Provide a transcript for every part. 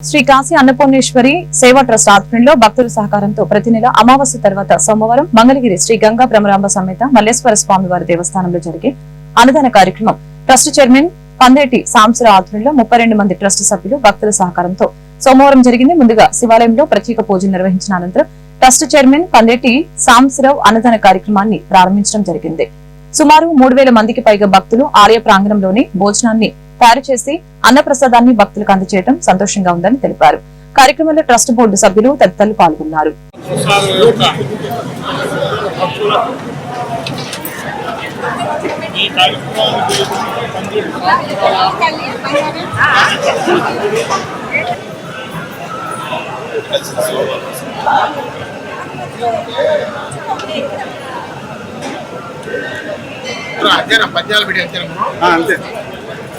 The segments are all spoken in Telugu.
శ్రీ కాశీ అన్నపూర్ణేశ్వరి సేవా ట్రస్ట్ ఆధ్వర్యంలో భక్తుల సహకారంతో ప్రతి నెల అమావాస్య తర్వాత సోమవారం మంగళగిరి శ్రీ గంగా భ్రమరాంబ సమేత మల్లేశ్వర స్వామి వారి దేవస్థానంలో జరిగే అన్నదాన కార్యక్రమం. ట్రస్ట్ చైర్మన్ పందేటి సాంసర ఆధ్వర్యంలో ముప్పై రెండు మంది ట్రస్ట్ సభ్యులు భక్తుల సహకారంతో సోమవారం జరిగింది. ముందుగా శివాలయంలో ప్రత్యేక పూజలు నిర్వహించిన అనంతరం ట్రస్ట్ చైర్మన్ పందేటి సాంసరావు అన్నదాన కార్యక్రమాన్ని ప్రారంభించడం జరిగింది. సుమారు మూడు వేల మందికి పైగా భక్తులు ఆలయ ప్రాంగణంలోని భోజనాన్ని తయారు చేసి అన్నప్రసాదాన్ని భక్తులకు అందజేయడం సంతోషంగా ఉందని తెలిపారు. కార్యక్రమంలో ట్రస్ట్ బోర్డు సభ్యులు తదితరులు పాల్గొన్నారు. అంతేనా పద్యాలు పెట్టి అంతేనా అంతే.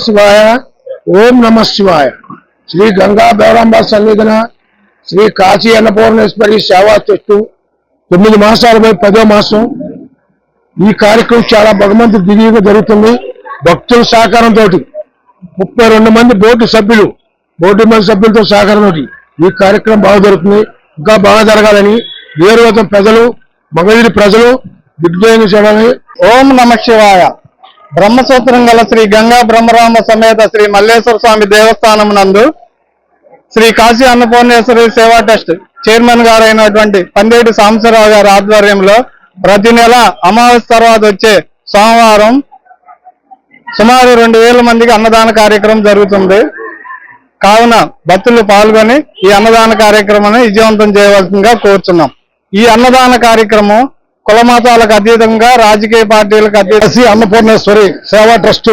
శివాయ. ఓం నమ శివాయ. శ్రీ గంగా బేరాంబ సన్నిధిన శ్రీ కాశీ అన్నపూర్ణేశ్వరి సేవా చెట్టు తొమ్మిది మాసాలపై పదో మాసం. ఈ కార్యక్రమం చాలా భగవంతు దివ్యంగా జరుగుతుంది. భక్తుల సహకారంతో ముప్పై రెండు మంది బోర్డు సభ్యులు బోర్డు మంది సభ్యులతో సహకారంతో ఈ కార్యక్రమం బాగా జరుగుతుంది. ఇంకా బాగా జరగాలని వేరువతం ప్రజలు మగధీరి ప్రజలు దిగ్విజయం చేయాలని ఓం నమ శివాయ. బ్రహ్మసూత్రం గల శ్రీ గంగా బ్రహ్మరామ సమేత శ్రీ మల్లేశ్వర స్వామి దేవస్థానం నందు శ్రీ కాశీ అన్నపూర్ణేశ్వరి సేవా ట్రస్ట్ చైర్మన్ గారైనటువంటి పందేటి సాంబశివరావు గారి ఆధ్వర్యంలో ప్రతి నెల అమావాస్య తర్వాత వచ్చే సోమవారం సుమారు రెండు వేల మందికి అన్నదాన కార్యక్రమం జరుగుతుంది. కావున భక్తులు పాల్గొని ఈ అన్నదాన కార్యక్రమాన్ని విజయవంతం చేయవలసిందిగా కోరుచున్నాం. ఈ అన్నదాన కార్యక్రమం కులమతాలకు అతీతంగా రాజకీయ పార్టీలకు అతీతంగా అన్నపూర్ణేశ్వరి సేవా ట్రస్ట్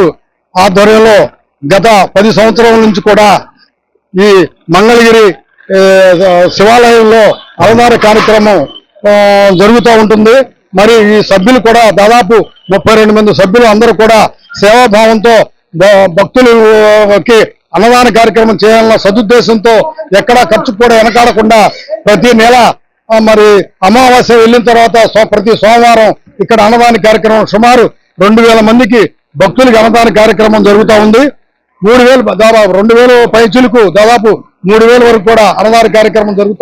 ఆధ్వర్యంలో గత పది సంవత్సరాల నుంచి కూడా ఈ మంగళగిరి శివాలయంలో అవతార కార్యక్రమం జరుగుతూ ఉంటుంది. మరి ఈ సభ్యులు కూడా దాదాపు ముప్పై రెండు మంది సభ్యులు అందరూ కూడా సేవాభావంతో భ- భక్తులకి అన్నదాన కార్యక్రమం చేయాలన్న సదుద్దేశంతో ఎక్కడా ఖర్చు కూడా వెనకాడకుండా ప్రతి నెల మరి అమావాస్య వెళ్ళిన తర్వాత సో- ప్రతి సోమవారం ఇక్కడ అన్నదాన కార్యక్రమం సుమారు రెండు వేల మందికి భక్తులకి అన్నదాన కార్యక్రమం జరుగుతూ ఉంది. మూడు వేలు దాదాపు రెండు వేలు పైచులకు దాదాపు మూడు వేల వరకు కూడా అన్నదాన కార్యక్రమం జరుగుతూ